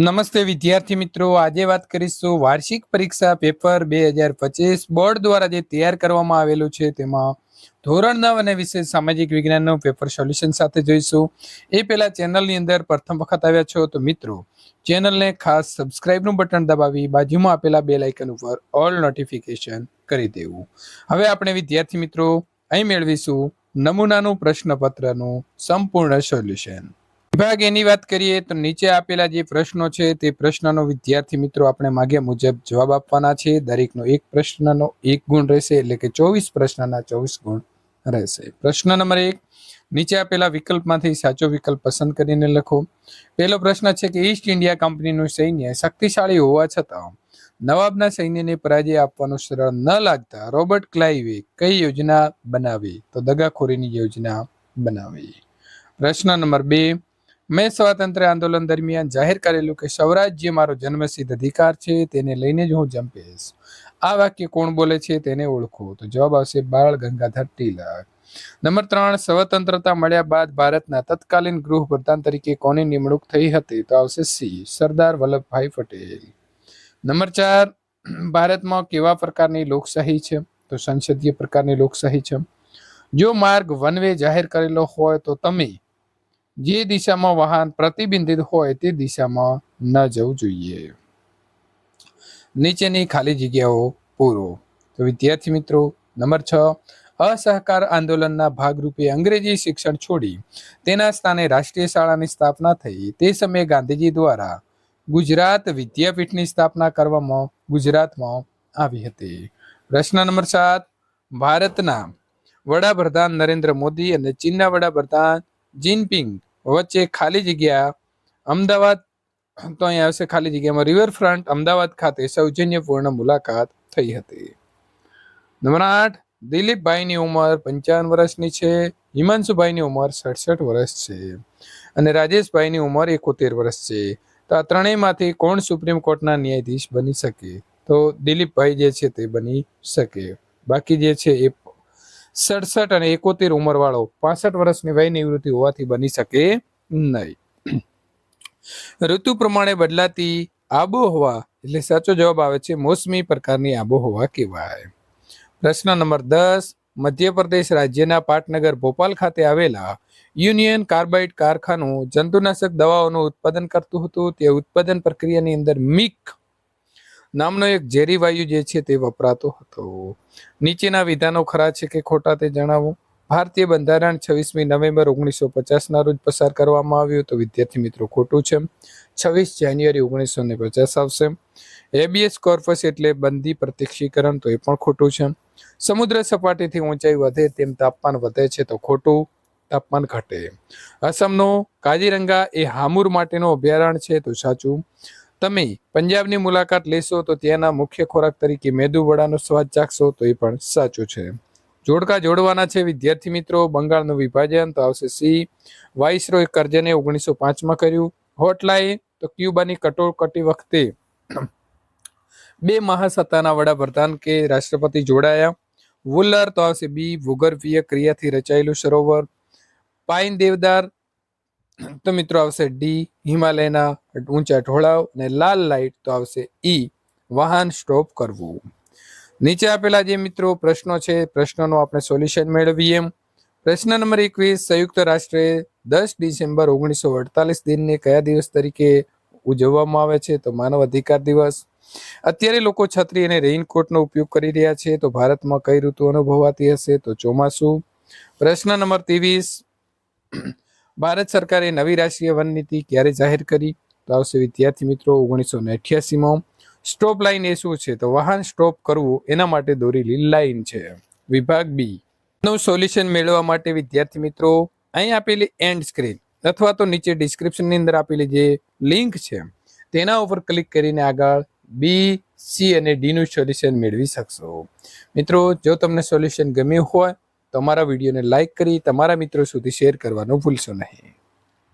નમસ્તે વિદ્યાર્થી મિત્રો. આજે વાત કરીશું વાર્ષિક પરીક્ષા પેપર બે હજાર પચીસ બોર્ડ દ્વારા જે તૈયાર કરવામાં આવેલું છે તેમાં ધોરણ નવ અને વિશેષ સામાજિક વિજ્ઞાનનું પેપર સોલ્યુશન સાથે જોઈશું. એ પહેલાં ચેનલની અંદર પ્રથમ વખત આવ્યા છો તો મિત્રો, ચેનલને ખાસ સબસ્ક્રાઇબનું બટન દબાવી બાજુમાં આપેલા બે લાઇકન ઉપર ઓલ નોટિફિકેશન કરી દેવું. હવે આપણે વિદ્યાર્થી મિત્રો અહીં મેળવીશું નમૂનાનું પ્રશ્નપત્રનું સંપૂર્ણ સોલ્યુશન. વિભાગ એની વાત કરીએ તો નીચે આપેલા જે પ્રશ્નો છે તે પ્રશ્નનો વિદ્યાર્થી મિત્રો આપણે માગ્યા મુજબ જવાબ આપવાના છે. દરેકનો એક પ્રશ્નનો એક ગુણ રહેશે એટલે કે ચોવીસ પ્રશ્નના ચોવીસ ગુણ રહેશે. પ્રશ્ન નંબર એક, નીચે આપેલા વિકલ્પમાંથી સાચો વિકલ્પ પસંદ કરીને લખો. પહેલો પ્રશ્ન છે કે ઈસ્ટ ઇન્ડિયા કંપનીનું સૈન્ય શક્તિશાળી હોવા છતાં નવાબના સૈન્યને પરાજય આપવાનું સરળ ન લાગતા રોબર્ટ ક્લાઇવે કઈ યોજના બનાવી? તો દગાખોરીની યોજના બનાવી. પ્રશ્ન નંબર બે મેં સ્વાતંત્ર્ય આંદોલન દરમિયાન જાહેર કરેલું કે સ્વરાજ્ય મારો જન્મસિદ્ધ અધિકાર છે, તેને લઈને જ હું જંપીશ આ વાક્ય કોણ બોલે છે તેને ઓળખો. તો જવાબ આવશે બાળ ગંગાધર તિલક. નંબર ત્રણ, સ્વતંત્રતા મળ્યા બાદ ભારતના તત્કાલીન ગૃહ પ્રધાન તરીકે કોની નિમણૂક થઈ હતી? તો આવશે સી, સરદાર વલ્લભભાઈ પટેલ. નંબર ચાર, ભારતમાં કેવા પ્રકારની લોકશાહી છે? તો સંસદીય પ્રકારની લોકશાહી છે. જો માર્ગ વન વે જાહેર કરેલો હોય તો તમે જે દિશામાં વાહન પ્રતિબિંબિત હોય તે દિશામાં ન જવું જોઈએ. નીચેની ખાલી જગ્યાઓ પૂરો. તો વિદ્યાર્થી મિત્રો, નંબર છ, અસહકાર આંદોલનના ભાગરૂપે અંગ્રેજી શિક્ષણ છોડી તેના સ્થાને રાષ્ટ્રીય શાળાની સ્થાપના થઈ તે સમયે ગાંધીજી દ્વારા ગુજરાત વિદ્યાપીઠની સ્થાપના કરવામાં ગુજરાતમાં આવી હતી. પ્રશ્ન નંબર સાત, ભારતના વડાપ્રધાન નરેન્દ્ર મોદી અને ચીનના વડાપ્રધાન જિનપિંગ વચ્ચે ખાલી જગ્યા અમદાવાદ, તો અહીં આવશે ખાલી જગ્યામાં રિવરફ્રન્ટ અમદાવાદ ખાતે સૌજન્યપૂર્ણ મુલાકાત થઈ હતી. નંબર આઠ, દિલીપભાઈની ઉંમર પંચાવન વર્ષની છે, હિમાંશુભાઈની ઉંમર સડસઠ વર્ષ છે અને રાજેશભાઈની ઉંમર એકોતેર વર્ષ છે. તો આ ત્રણેયમાંથી કોણ સુપ્રીમ કોર્ટના ન્યાયાધીશ બની શકે? તો દિલીપભાઈ જે છે તે બની શકે. બાકી જે છે એ સડસઠ અને એકોતેર ઉંમરવાળો પાસઠ વર્ષની વય નિવૃત્તિ હોવાથી બની શકે નહીં. ઋતુ પ્રમાણે બદલાતી આબોહવા, એટલે સાચો જવાબ આવે છે મોસમી પ્રકારની આબોહવા કહેવાય. પ્રશ્ન નંબર દસ, મધ્યપ્રદેશ રાજ્યના પાટનગર, ભોપાલ ખાતે આવેલા યુનિયન કાર્બાઇડ કારખાનું જંતુનાશક દવાઓનું ઉત્પાદન કરતું હતું. તે ઉત્પાદન પ્રક્રિયાની અંદર મિક નામનો એક ઝેરી વાયુ જે છે તે વપરાતો હતો. નીચેના વિધાનો ખરા છે કે ખોટા તે જણાવો? ભારતીય બંધારણ છવ્વીસમી નવેમ્બર ઓગણીસો પચાસના રોજ પસાર કરવામાં આવ્યું તો વિદ્યાર્થી મિત્રો, ખોટું છે છવ્વીસ જાન્યુઆરી ઓગણીસો ને પચાસ આવશે એબીએસ કોર્પસ એટલે બંદી પ્રત્યક્ષીકરણ, તો એ પણ ખોટું છે સમુદ્ર સપાટીથી ઊંચાઈ વધે તેમ તાપમાન વધે છે, તો ખોટું તાપમાન ઘટે અસમનો કાજીરંગા એ હામુર માટેનો અભયારણ્ય છે, તો સાચું? તમે પંજાબની મુલાકાત લેશો તો ત્યાંના મુખ્ય ખોરાક તરીકે મેદુ વડાનો સ્વાદ ચાખશો તો એ પણ સાચું છે. જોડકા જોડવાના છે વિદ્યાર્થી મિત્રો, બંગાળનું વિભાજન તો આવશે સી. વાઇસરોય કરજને ઓગણીસો પાંચમાં કર્યું. હોટલાએ તો ક્યુબાની કટોકટી વખતે બે મહાસત્તાના વડાપ્રધાન કે રાષ્ટ્રપતિ જોડાયા. વુલર તો આવશે બી. ભૂગર્ભીય ક્રિયાથી રચાયેલું સરોવર. પાઇન દેવદાર તો મિત્રો આવશે ડી હિમાલયના ઊંચા ઢોળાવ અને લાલ લાઇટ તો આવશે ઈ વાહન સ્ટોપ કરવું. નીચે આપેલા જે મિત્રો પ્રશ્નો છે, પ્રશ્નોનું આપણે સોલ્યુશન મેળવીએ. પ્રશ્ન નંબર એકવીસ, સંયુક્ત રાષ્ટ્રે દસ ડિસેમ્બર ઓગણીસો અડતાલીસ દિનને કયા દિવસ તરીકે ઉજવવામાં આવે છે? તો માનવ અધિકાર દિવસ. અત્યારે લોકો છત્રી અને રેઇનકોટનો ઉપયોગ કરી રહ્યા છે, તો ભારતમાં કઈ ઋતુ અનુભવાતી હશે? તો ચોમાસું. પ્રશ્ન નંબર ત્રેવીસ ભારત સરકારે નવી રાષ્ટ્રીય વન નીતિ ક્યારે જાહેર કરી? તો આવશે વિદ્યાર્થી મિત્રો ઓગણીસો ને અઠ્યાસીમાં સ્ટોપ લાઇન એ શું છે? તો વાહન સ્ટોપ કરવું એના માટે દોરેલી લાઇન છે. વિભાગ બી નું સોલ્યુશન મેળવવા માટે વિદ્યાર્થી મિત્રો, અહીં આપેલી એન્ડ સ્ક્રીન અથવા તો નીચે ડિસ્ક્રિપ્શનની અંદર આપેલી જે લિંક છે, તેના ઉપર ક્લિક કરીને આગળ બી સી અને ડી નું સોલ્યુશન મેળવી શકશો. મિત્રો, જો તમને સોલ્યુશન ગમ્યું હોય તો અમારા વિડીયોને લાઈક કરી તમારા મિત્રો સુધી શેર કરવાનું ભૂલશો નહીં.